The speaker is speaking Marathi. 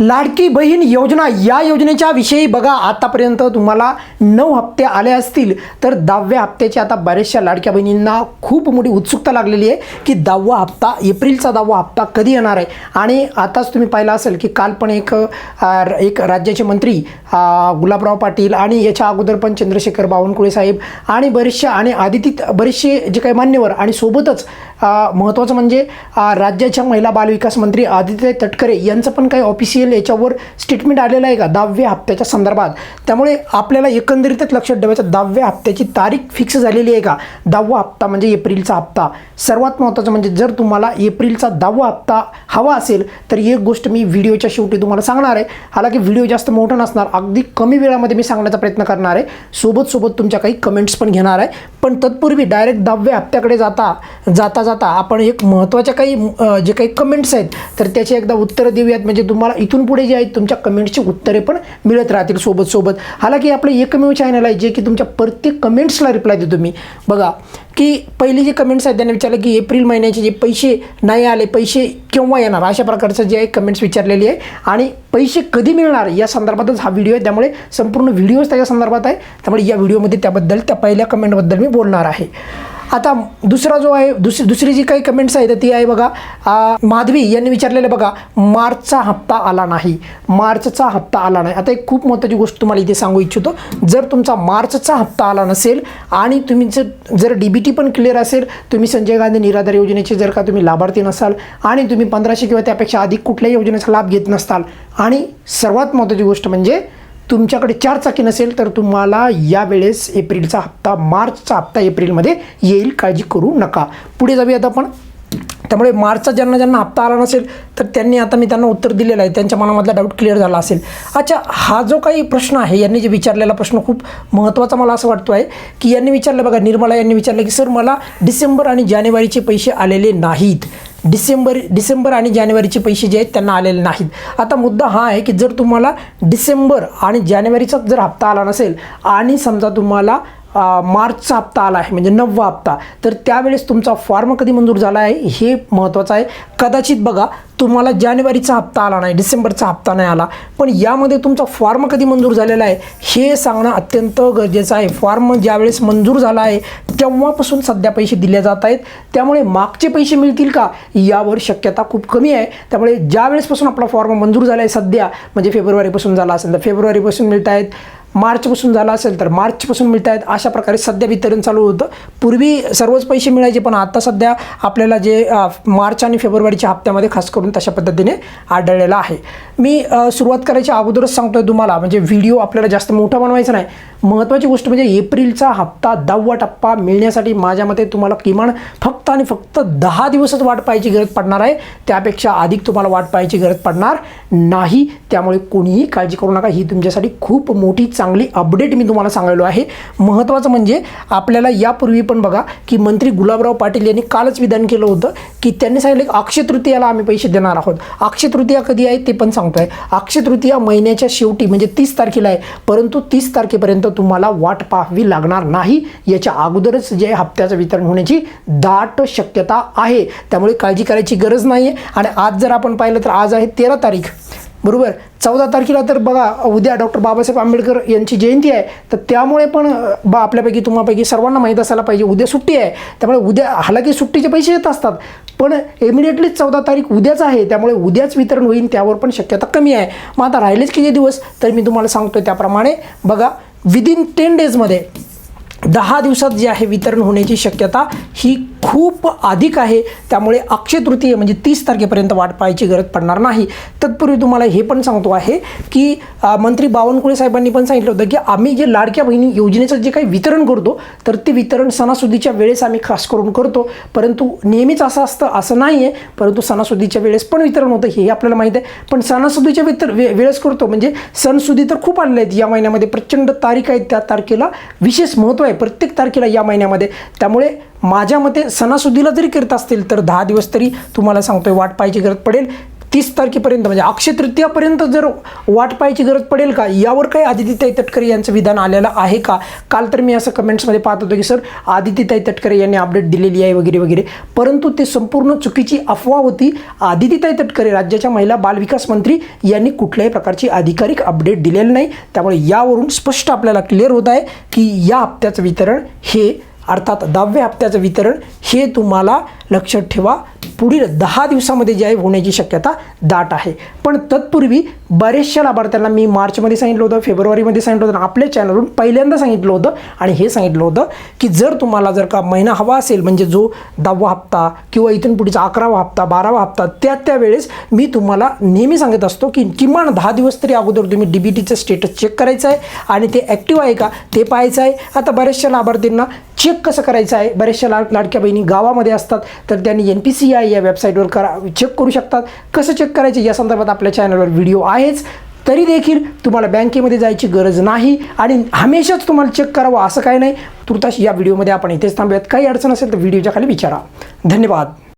लाडकी बहीण योजना या योजनेच्या विषयी बघा. आतापर्यंत तुम्हाला नऊ हप्ते आले असतील तर दहाव्या हप्त्याची आता बऱ्याचशा लाडक्या बहिणींना खूप मोठी उत्सुकता लागलेली आहे की दहावा हप्ता एप्रिलचा दहावा हप्ता कधी येणार आहे? आणि आताच तुम्ही पाहिलं असेल की काल पण एक एक राज्याचे मंत्री गुलाबराव पाटील आणि याच्या अगोदर पण चंद्रशेखर बावनकुळे साहेब आणि बरेचशा आणि आदिती बरेचसे जे काही मान्यवर आणि सोबतच महत्त्वाचं म्हणजे राज्याच्या महिला बालविकास मंत्री आदित्य तटकरे यांचं पण काही ऑफिशियल याच्यावर स्टेटमेंट आलेलं आहे का? दहाव्या हप्त्याच्या संदर्भात. त्यामुळे आपल्याला एकंदरीतच लक्षात ठेवायचं दहाव्या हप्त्याची तारीख फिक्स झालेली आहे का? दहावा हप्ता म्हणजे एप्रिलचा हप्ता. सर्वात महत्त्वाचं म्हणजे जर तुम्हाला एप्रिलचा दहावा हप्ता हवा असेल तर एक गोष्ट मी व्हिडिओच्या शेवटी तुम्हाला सांगणार आहे. हालाकी व्हिडिओ जास्त मोठा नसणार अगदी कमी वेळामध्ये मी सांगण्याचा प्रयत्न करणार आहे. सोबत सोबत तुमच्या काही कमेंट्स पण घेणार आहे. पण तत्पूर्वी डायरेक्ट दहाव्या हप्त्याकडे जाता जाता जाता. आपण एक महत्त्वाच्या काही जे काही कमेंट्स आहेत तर त्याचे एकदा उत्तरं देऊयात. म्हणजे तुम्हाला इथून पुढे जे आहेत तुमच्या कमेंट्सची उत्तरे पण मिळत राहतील सोबत सोबत हालाकी आपलं एकमेव चॅनल आहे जे की तुमच्या प्रत्येक कमेंट्सला रिप्लाय देतो मी. बघा की पहिली जी कमेंट्स आहेत त्यांनी विचारलं की एप्रिल महिन्याचे जे पैसे नाही आले पैसे केव्हा येणार? अशा प्रकारचं जे आहे कमेंट्स विचारलेली आहे. आणि पैसे कधी मिळणार? या संदर्भातच हा व्हिडिओ आहे. त्यामुळे संपूर्ण व्हिडिओच त्याच्या संदर्भात आहे. त्यामुळे या व्हिडिओमध्ये त्याबद्दल त्या पहिल्या कमेंटबद्दल मी बोलणार आहे. आता दुसरा जो आहे दुसरी दुसरी जी काही कमेंट्स आहेत तर ती आहे बघा माधवी यांनी विचारलेलं बघा मार्चचा हप्ता आला नाही. मार्चचा हप्ता आला नाही. आता एक खूप महत्त्वाची गोष्ट तुम्हाला इथे सांगू इच्छितो. जर तुमचा मार्चचा हप्ता आला नसेल आणि तुमचं जर डी बी टी पण क्लिअर असेल तुम्ही संजय गांधी निराधार योजनेचे जर का तुम्ही लाभार्थी नसाल आणि तुम्ही पंधराशे किंवा त्यापेक्षा अधिक कुठल्याही योजनेचा लाभ घेत नसताल आणि सर्वात महत्त्वाची गोष्ट म्हणजे तुमच्याकडे चार चाकी नसेल तर तुम्हाला यावेळेस एप्रिलचा हप्ता मार्चचा हप्ता एप्रिलमध्ये येईल. काळजी करू नका. पुढे जाऊयात आपण. त्यामुळे मार्चचा ज्यांना ज्यांना हप्ता आला नसेल तर त्यांनी आता मी त्यांना उत्तर दिलेलं आहे. त्यांच्या मनामधला डाऊट क्लिअर झाला असेल. अच्छा हा जो काही प्रश्न आहे यांनी जे विचारलेला प्रश्न खूप महत्त्वाचा मला असं वाटतो आहे की यांनी विचारलं बघा निर्मला यांनी विचारलं की सर मला डिसेंबर आणि जानेवारीचे पैसे आलेले नाहीत. डिसेंबर डिसेंबर आणि जानेवारीचे पैसे जे आहेत त्यांना आलेले नाहीत. आता मुद्दा हा आहे की जर तुम्हाला डिसेंबर आणि जानेवारीचा जर हप्ता आला नसेल आणि समजा तुम्हाला मार्चचा हप्ता आला आहे म्हणजे नववा हप्ता. तर त्यावेळेस तुमचा फॉर्म कधी मंजूर झाला आहे हे महत्त्वाचं आहे. कदाचित बघा तुम्हाला जानेवारीचा हप्ता आला नाही डिसेंबरचा हप्ता नाही आला पण यामध्ये तुमचा फॉर्म कधी मंजूर झालेला आहे हे सांगणं अत्यंत गरजेचं आहे. फॉर्म ज्यावेळेस मंजूर झाला आहे तेव्हापासून सध्या पैसे दिले जात आहेत. त्यामुळे मागचे पैसे मिळतील का यावर शक्यता खूप कमी आहे. त्यामुळे ज्या वेळेसपासून आपला फॉर्म मंजूर झाला आहे सध्या म्हणजे फेब्रुवारीपासून झाला असेल तर फेब्रुवारीपासून मिळत आहेत. मार्चपासून झाला असेल तर मार्चपासून मिळत आहेत अशा प्रकारे सध्या वितरण चालू होतं. पूर्वी सर्वच पैसे मिळायचे पण आता सध्या आपल्याला जे मार्च आणि फेब्रुवारीच्या हप्त्यामध्ये खास करून तशा पद्धतीने आढळलेलं आहे. मी सुरुवात करायच्या अगोदरच सांगतोय तुम्हाला म्हणजे व्हिडिओ आपल्याला जास्त मोठा बनवायचा नाही. महत्त्वाची गोष्ट म्हणजे एप्रिलचा हप्ता दहावा टप्पा मिळण्यासाठी माझ्या मते तुम्हाला किमान फक्त आणि फक्त दहा दिवसच वाट पाहायची गरज पडणार आहे. त्यापेक्षा अधिक तुम्हाला वाट पाहायची गरज पडणार नाही. त्यामुळे कोणीही काळजी करू नका. ही तुमच्यासाठी खूप मोठी चांगली अपडेट मी तुम्हाला सांगायलो आहे. महत्त्वाचं म्हणजे आपल्याला यापूर्वी पण बघा की मंत्री गुलाबराव पाटील यांनी कालच विधान केलं होतं की त्यांनी सांगितलं की अक्षय तृतीयाला आम्ही पैसे देणार आहोत. अक्षय तृतीया कधी आहे ते पण सांगतो अक्षय तृतीया महिन्याच्या शेवटी म्हणजे तीस तारखेला आहे. परंतु तीस तारखेपर्यंत तुम्हाला वाट पाहावी लागणार नाही. याच्या अगोदरच जे हप्त्याचं वितरण होण्याची दाट शक्यता आहे. त्यामुळे काळजी करायची गरज नाही आहे आणि आज जर आपण पाहिलं तर आज आहे तेरा तारीख. बरोबर? चौदा तारखेला तर बघा उद्या डॉक्टर बाबासाहेब आंबेडकर यांची जयंती आहे. तर त्यामुळे पण बा आपल्यापैकी तुम्हापैकी सर्वांना माहीत असायला पाहिजे उद्या सुट्टी आहे. त्यामुळे उद्या हालाकी सुट्टीचे पैसे येत असतात पण इमिडिएटलीच चौदा तारीख उद्याच आहे. त्यामुळे उद्याच वितरण होईल त्यावर पण शक्यता कमी आहे. मग आता राहिलेच किती दिवस? तर मी तुम्हाला सांगतोय त्याप्रमाणे बघा विदिन टेन डेजमध्ये दहा दिवसात जे आहे वितरण होण्याची शक्यता ही खूप अधिक आहे. त्यामुळे अक्षय तृतीय म्हणजे तीस तारखेपर्यंत वाट पाहायची गरज पडणार नाही. तत्पूर्वी तुम्हाला हे पण सांगतो आहे की मंत्री बावनकुळे साहेबांनी पण सांगितलं होतं की आम्ही जे लाडक्या बहिणी योजनेचं जे काही वितरण करतो तर ते वितरण सणासुदीच्या वेळेस आम्ही खास करून करतो. परंतु नेहमीच असं असतं असं नाही आहे परंतु सणासुदीच्या वेळेस पण वितरण होतं हे आपल्याला माहीत आहे. पण सणासुदीच्या वितर वे वेळेस करतो म्हणजे सणसुदी तर खूप आलेले आहेत. या महिन्यामध्ये प्रचंड तारीख आहेत त्या तारखेला विशेष महत्त्व आहे. प्रत्येक तारखेला या महिन्यामध्ये. त्यामुळे माझ्या मते सणासुदीला जरी करत असतील तर दहा दिवस तरी तुम्हाला सांगतोय वाट पाहायची गरज पडेल. तीस तारखेपर्यंत म्हणजे अक्षय तृतीयापर्यंत जर वाट पाहायची गरज पडेल का? यावर काही आदित्यताई तटकरे यांचं विधान आलेलं आहे का? काल तर मी असं कमेंट्समध्ये पाहत होतो की सर आदित्यताई तटकरे यांनी अपडेट दिलेली आहे वगैरे वगैरे. परंतु ते संपूर्ण चुकीची अफवा होती. आदित्यताई तटकरे राज्याच्या महिला बालविकास मंत्री यांनी कुठल्याही प्रकारची अधिकारिक अपडेट दिलेली नाही. त्यामुळे यावरून स्पष्ट आपल्याला क्लिअर होत आहे की या हप्त्याचं वितरण हे अर्थात दहाव्या हप्त्याचं वितरण हे तुम्हाला लक्षात ठेवा. पुढील दहा दिवसामध्ये जे आहे होण्याची शक्यता दाट आहे. पण तत्पूर्वी बरेचशा लाभार्थ्यांना मी मार्चमध्ये सांगितलं होतं फेब्रुवारीमध्ये सांगितलं होतं आपल्या चॅनलवरून पहिल्यांदा सांगितलं होतं आणि हे सांगितलं होतं की जर तुम्हाला जर का महिना हवा असेल म्हणजे जो दहावा हप्ता किंवा इथून पुढचा अकरावा हप्ता बारावा हप्ता त्या त्यावेळेस मी तुम्हाला नेहमी सांगत असतो की किमान दहा दिवस तरी अगोदर तुम्ही डी बी टीचं स्टेटस चेक करायचं आहे आणि ते ॲक्टिव्ह आहे का? ते पाहायचं आहे. आता बऱ्याचशा लाभार्थींना चेक कसं करायचं आहे? बऱ्याचशा लाड लाडक्या बहिणी गावामध्ये असतात तर त्यांनी एन पी सी आय या वेबसाईटवर करा चेक करू शकतात. कसं चेक करायचं? या संदर्भात आपल्या चॅनलवर व्हिडिओ आहेच. तरी देखील तुम्हाला बँकेमध्ये जायची गरज नाही आणि हमेशाच तुम्हाला चेक करावं असं काही नाही. तुर्तास या व्हिडिओमध्ये आपण इथेच थांबूयात. काही अडचण असेल तर व्हिडिओच्या खाली विचारा. धन्यवाद.